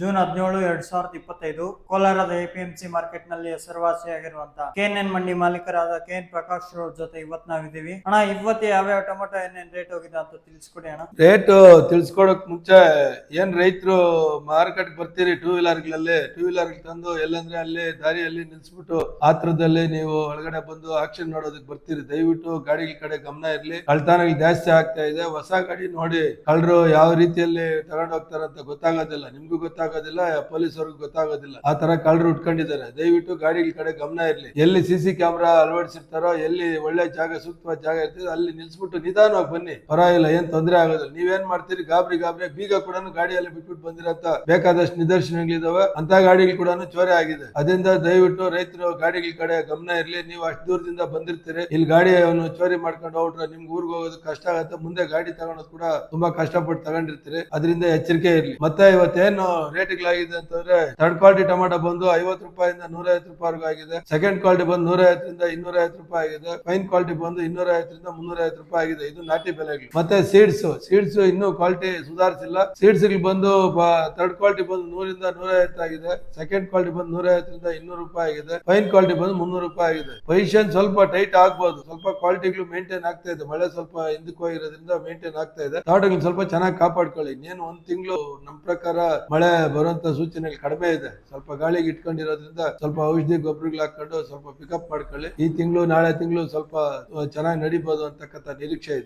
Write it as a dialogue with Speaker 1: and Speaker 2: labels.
Speaker 1: June ಹದಿನೇಳು, ಎರಡ್ ಸಾವಿರದ ಇಪ್ಪತ್ತೈದು ಕೋಲಾರದ ಎಪಿಎಂಸಿ ಮಾರ್ಕೆಟ್ನಲ್ಲಿ ಹೆಸರುವಾಸಿಯಾಗಿರುವಂತಹ ಕೆಎನ್ಎನ್ ಮಂಡಿ ಮಾಲೀಕರಾದ ಕೆ ಎನ್ ಪ್ರಕಾಶ್ ಅವ್ರ ಜೊತೆ ಇವತ್ ನಾವಿದ್ದೀವಿ. ಅಣ್ಣ, ಇವತ್ತು ಯಾವ ಟೊಮೆಟೊ ಏನೇನ್ ರೇಟ್ ಹೋಗಿದೆ ಅಂತ ತಿಳಿಸ್ಕೊಡಿ ಅಣ್ಣ.
Speaker 2: ರೇಟ್ ತಿಳಿಸ್ಕೊಡಕ್ ಮುಂಚೆ ಏನ್ ರೈತರು ಮಾರ್ಕೆಟ್ ಬರ್ತೀರಿ ಟೂ ವೀಲರ್ಗಳಲ್ಲಿ ಟೂ ವೀಲರ್ ತಂದು ಎಲ್ಲಂದ್ರೆ ಅಲ್ಲಿ ದಾರಿಯಲ್ಲಿ ನಿಲ್ಸ್ಬಿಟ್ಟು ಆತ್ರದಲ್ಲಿ ನೀವು ಒಳಗಡೆ ಬಂದು ಆಕ್ಷನ್ ನೋಡೋದಕ್ಕೆ ಬರ್ತೀರಿ. ದಯವಿಟ್ಟು ಗಾಡಿಗಳ ಕಡೆ ಗಮನ ಇರ್ಲಿ. ಕಳ್ತಾನಗಳು ಜಾಸ್ತಿ ಆಗ್ತಾ ಇದೆ. ಹೊಸ ಗಾಡಿ ನೋಡಿ ಕಳ್ಳರು ಯಾವ ರೀತಿಯಲ್ಲಿ ತಗೊಂಡೋಗ್ತಾರಂತ ಗೊತ್ತಾಗೋದಿಲ್ಲ. ನಿಮ್ಗೂ ಗೊತ್ತಾಗೋದಿಲ್ಲ ಪೊಲೀಸರಿಗೂ ಗೊತ್ತಾಗೋದಿಲ್ಲ. ಆ ತರ ಕಳ್ಳರು ಉಟ್ಕೊಂಡಿದ್ದಾರೆ. ದಯವಿಟ್ಟು ಗಾಡಿಗಳ ಕಡೆ ಗಮನ ಇರಲಿ. ಎಲ್ಲಿ ಸಿ ಸಿ ಕ್ಯಾಮ್ರಾ ಅಳವಡಿಸಿರ್ತಾರೋ, ಎಲ್ಲಿ ಒಳ್ಳೆ ಜಾಗ, ಸೂಕ್ತವಾದ ಜಾಗ ಇರ್ತದೆ, ಅಲ್ಲಿ ನಿಲ್ಸ್ಬಿಟ್ಟು ನಿಧಾನವಾಗಿ ಬನ್ನಿ. ಪರವಾಗಿಲ್ಲ ಏನ್ ತೊಂದರೆ ಆಗೋದಿಲ್ಲ. ನೀವೇನ್ ಮಾಡ್ತೀರಿ? ಗಾಬರಿ ಗಾಬರಿ. ಬೀಗ ಕೂಡ ಗಾಡಿಯಲ್ಲಿ ಬಿಟ್ಬಿಟ್ಟು ಬಂದಿರತ್ತ ಬೇಕಾದಷ್ಟು ನಿದರ್ಶನಗಳಿದಾವೆ. ಅಂತ ಗಾಡಿಗಳು ಕೂಡ ಚೋರೆ ಆಗಿದೆ. ಅದರಿಂದ ದಯವಿಟ್ಟು ರೈತರು ಗಾಡಿಗಳ ಕಡೆ ಗಮನ ಇರಲಿ. ನೀವು ಅಷ್ಟು ದೂರದಿಂದ ಬಂದಿರ್ತೀರಿ. ಇಲ್ಲಿ ಗಾಡಿಯನ್ನು ಚೋರಿ ಮಾಡ್ಕೊಂಡು ಹೋಗ್ಬಿಟ್ರೆ ನಿಮ್ಗೆ ಊರಿಗೆ ಹೋಗೋದು ಕಷ್ಟ ಆಗುತ್ತೆ. ಮುಂದೆ ಗಾಡಿ ತಗೊಳೋದು ಕೂಡ ತುಂಬಾ ಕಷ್ಟಪಟ್ಟು ತಗೊಂಡಿರ್ತೀರಿ. ಅದರಿಂದ ಎಚ್ಚರಿಕೆ ಇರಲಿ. ಮತ್ತೆ ಇವತ್ತೇನು ರೇಟ್ಗಳಾಗಿದೆ ಅಂತಂದ್ರೆ ಥರ್ಡ್ ಕ್ವಾಲಿಟಿ ಟೊಮೆಟೊ ಬಂದು ಐವತ್ತು ರೂಪಾಯಿಂದ ನೂರ ಐವತ್ತು ರೂಪಾಯಿವರೆಗೂ ಆಗಿದೆ. ಸೆಕೆಂಡ್ ಕ್ವಾಲಿಟಿ ಬಂದು ನೂರ ಐವತ್ತರಿಂದ ಇನ್ನೂರ ಐವತ್ತು ರೂಪಾಯಿ ಆಗಿದೆ. ಫೈನ್ ಕ್ವಾಲಿಟಿ ಬಂದು ಇನ್ನೂರ ಐವತ್ತರಿಂದ ಮುನ್ನೂರ ಐವತ್ತು ರೂಪಾಯಿ ಆಗಿದೆ. ಇದು ನಾಟಿ ಬೆಲೆಗಳು. ಮತ್ತೆ ಸೀಡ್ಸ್ ಸೀಡ್ಸ್ ಇನ್ನೂ ಕ್ವಾಲಿಟಿ ಸುಧಾರಿಸಿಲ್ಲ. ಸೀಡ್ಸ್ ಬಂದು ಥರ್ಡ್ ಕ್ವಾಲಿಟಿ ಬಂದು ನೂರಿಂದ ನೂರ ಐವತ್ತು ಆಗಿದೆ. ಸೆಕೆಂಡ್ ಕ್ವಾಲಿಟಿ ಬಂದು ನೂರ ಐವತ್ತರಿಂದ ಇನ್ನೂರು ರೂಪಾಯಿ ಆಗಿದೆ. ಫೈನ್ ಕ್ವಾಲಿಟಿ ಬಂದು ಮುನ್ನೂರು ರೂಪಾಯಿ ಆಗಿದೆ. ಪೊಸಿಷನ್ ಸ್ವಲ್ಪ ಟೈಟ್ ಆಗ್ಬೋದು. ಸ್ವಲ್ಪ ಕ್ವಾಲಿಟಿಗಳು ಮೇಂಟೈನ್ ಆಗ್ತಾ ಇದೆ. ಮಳೆ ಸ್ವಲ್ಪ ಹಿಂದಕ್ಕೆ ಹೋಗಿರೋದ್ರಿಂದ ಮೇಂಟೈನ್ ಆಗ್ತಾ ಇದೆ. ತೋಟಗಳು ಸ್ವಲ್ಪ ಚೆನ್ನಾಗಿ ಕಾಪಾಡ್ಕೊಳ್ಳಿ. ಇನ್ನೇನು ಒಂದ್ ತಿಂಗಳು ನಮ್ಮ ಪ್ರಕಾರ ಮಳೆ ಬರುವಂತ ಸೂಚನೆಯಲ್ಲಿ ಕಡಿಮೆ ಇದೆ. ಸ್ವಲ್ಪ ಗಾಳಿಗೆ ಇಟ್ಕೊಂಡಿರೋದ್ರಿಂದ ಸ್ವಲ್ಪ ಔಷಧಿ ಗೊಬ್ಬರಗಳು ಹಾಕೊಂಡು ಸ್ವಲ್ಪ ಪಿಕಪ್ ಮಾಡ್ಕೊಳ್ಳಿ. ಈ ತಿಂಗಳು, ನಾಳೆ ತಿಂಗಳು ಸ್ವಲ್ಪ ಚೆನ್ನಾಗಿ ನಡಿಬೋದು ಅಂತಕ್ಕಂಥ ನಿರೀಕ್ಷೆ ಇದೆ.